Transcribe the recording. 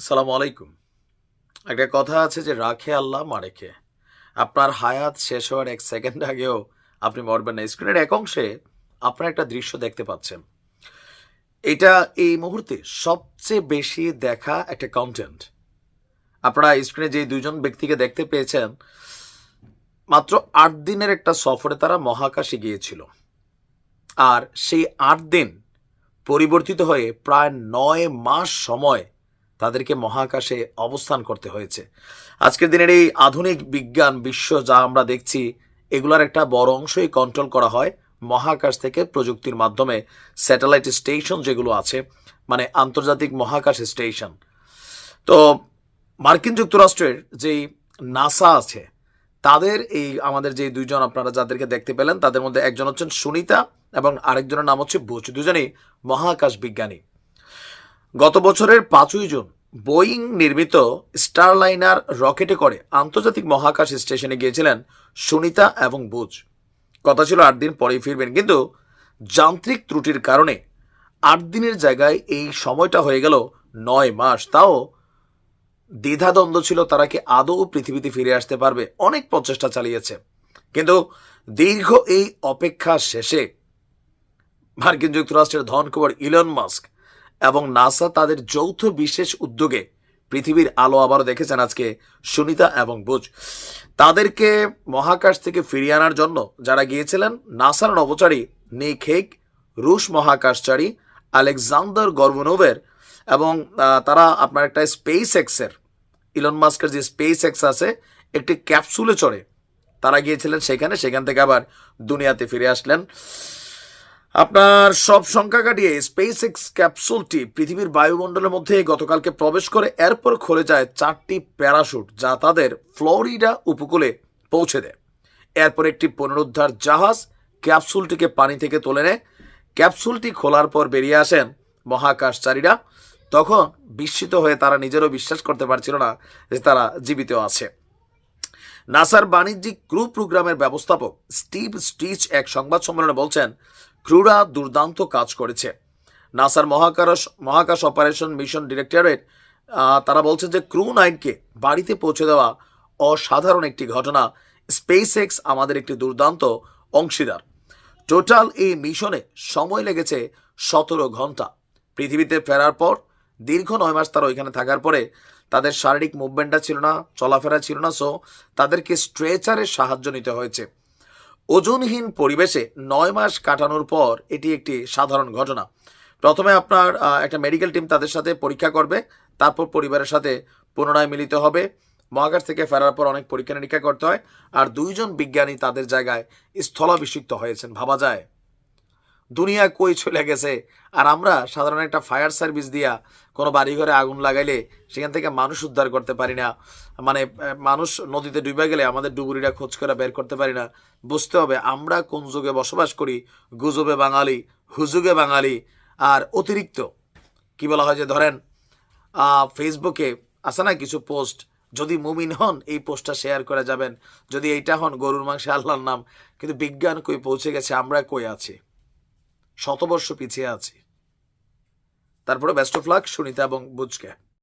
সালামু আলাইকুম। একটা কথা আছে যে, রাখে আল্লাহ মারেকে আপনার হায়াত শেষ হওয়ার এক সেকেন্ড আগেও আপনি মরবেন না। স্ক্রিনের এক অংশে আপনার একটা দৃশ্য দেখতে পাচ্ছেন। এটা এই মুহূর্তে সবচেয়ে বেশি দেখা একটা কন্টেন্ট আপনারা স্ক্রিনে যে দুজন ব্যক্তিকে দেখতে পেয়েছেন, মাত্র আট দিনের একটা সফরে তারা মহাকাশে গিয়েছিল। আর সেই আট দিন পরিবর্তিত হয়ে প্রায় নয় মাস সময় তাদেরকে মহাকাশে অবস্থান করতে হয়েছে। আজকের দিনের এই আধুনিক বিজ্ঞান বিশ্ব যা আমরা দেখছি, এগুলার একটা বড় অংশই কন্ট্রোল করা হয় মহাকাশ থেকে প্রযুক্তির মাধ্যমে। স্যাটেলাইট স্টেশন যেগুলো আছে মানে আন্তর্জাতিক মহাকাশ স্টেশন তো মার্কিন যুক্তরাষ্ট্রের যেই নাসা আছে, তাদের এই আমাদের যে দুইজন আপনারা যাদেরকে দেখতে পেলেন, তাদের মধ্যে একজন হচ্ছেন সুনিতা এবং আরেকজনের নাম হচ্ছে বুচ দুজনেই মহাকাশ বিজ্ঞানী। গত বছরের পাঁচই জুন, বোয়িং নির্মিত স্টারলাইনার রকেটে করে আন্তর্জাতিক মহাকাশ স্টেশনে গিয়েছিলেন সুনিতা এবং বুচ কথা ছিল আট দিন পরেই ফিরবেন, কিন্তু যান্ত্রিক ত্রুটির কারণে আট দিনের জায়গায় এই সময়টা হয়ে গেল নয় মাস। তাও দ্বিধাদ্বন্দ্ব ছিল তারা কি আদৌ পৃথিবীতে ফিরে আসতে পারবে। অনেক প্রচেষ্টা চালিয়েছে। কিন্তু দীর্ঘ এই অপেক্ষা শেষে মার্কিন যুক্তরাষ্ট্রের ধনকুমার ইলন মাস্ক এবং নাসা তাদের যৌথ বিশেষ উদ্যোগে পৃথিবীর আলো আবারও দেখেছেন আজকে সুনিতা এবং বুজ। তাদেরকে মহাকাশ থেকে ফিরিয়ে আনার জন্য যারা গিয়েছিলেন, নাসার নভোচারী নিক হেগ, রুশ মহাকাশচারী আলেকজান্ডার গর্বনোভের এবং তারা আপনার একটা স্পেস এক্সের ইলন মাস্কের যে স্পেস এক্স আছে, একটি ক্যাপসুলে চড়ে তারা গিয়েছিলেন সেখানে, সেখান থেকে আবার দুনিয়াতে ফিরে আসলেন। আপনার সব সংখ্যা কাটিয়ে স্পেস এক্স ক্যাপসুলটি পৃথিবীর বায়ুমণ্ডলের মধ্যে গতকালকে প্রবেশ করে এরপর খুলে যায় চারটি প্যারাশুট যা তাদের ফ্লোরিডা উপকূলে পৌঁছে দেয়। এরপর একটি পুনরুদ্ধার জাহাজ ক্যাপসুলটিকে পানি থেকে তুলে নেয়। ক্যাপসুলটি খোলার পর বেরিয়ে আসেন মহাকাশচারীরা। তখন বিস্মিত হয়ে তারা নিজেরও বিশ্বাস করতে পারছিল না যে তারা জীবিত আছে। নাসার বাণিজ্যিক ক্রু প্রোগ্রামের ব্যবস্থাপক স্টিভ স্টিচ এক সংবাদ সম্মেলনে বলছেন ক্রুরা দুর্দান্ত কাজ করেছে। নাসার মহাকাশ মহাকাশ অপারেশন মিশন ডিরেক্টরেট তারা বলছে যে ক্রু নাইনকে বাড়িতে পৌঁছে দেওয়া অসাধারণ একটি ঘটনা। স্পেস এক্স আমাদের একটি দুর্দান্ত অংশীদার। টোটাল এই মিশনে সময় লেগেছে সতেরো ঘণ্টা। পৃথিবীতে ফেরার পর, দীর্ঘ নয় মাস তারা ওইখানে থাকার পরে তাদের শারীরিক মুভমেন্টটা ছিল না, চলাফেরা ছিল না সো তাদেরকে স্ট্রেচারের সাহায্য নিতে হয়েছে। ওজনহীন পরিবেশে নয় মাস কাটানোর পর এটি একটি সাধারণ ঘটনা। প্রথমে আপনার একটা মেডিকেল টিম তাদের সাথে পরীক্ষা করবে, তারপর পরিবারের সাথে পুনরায় মিলিত হবে। মহাকাশ থেকে ফেরার পর অনেক পরীক্ষা নিরীক্ষা করতে হয়, আর দুইজন বিজ্ঞানী তাদের জায়গায় স্থলাভিষিক্ত হয়েছেন, ভাবা যায়। দুনিয়া কই চলে গেছে? আর আমরা সাধারণ একটা ফায়ার সার্ভিস দিয়া কোনো বাড়িঘরে আগুন লাগাইলে সেখান থেকে মানুষ উদ্ধার করতে পারি না। মানে মানুষ নদীতে ডুবে গেলে আমাদের ডুবুরিরা খোঁজ করে বের করতে পারি না। বুঝতে হবে, আমরা কোন যুগে বসবাস করি? গুজবে বাঙালি, হুজুগে বাঙালি, আর অতিরিক্ত। কি বলা হয় যে ধরেন ফেসবুকে আসে না কিছু পোস্ট যদি মুমিন হন, এই পোস্টটা শেয়ার করে যাবেন। যদি এইটা হন, গরুর মাংসে আল্লাহর নাম। কিন্তু বিজ্ঞান কই পৌঁছে গেছে? আমরা কই আছি? শতবর্ষ পিছিয়ে আছি। তারপরে বেস্ট অফ লাক সুনিতা এবং বুঝকে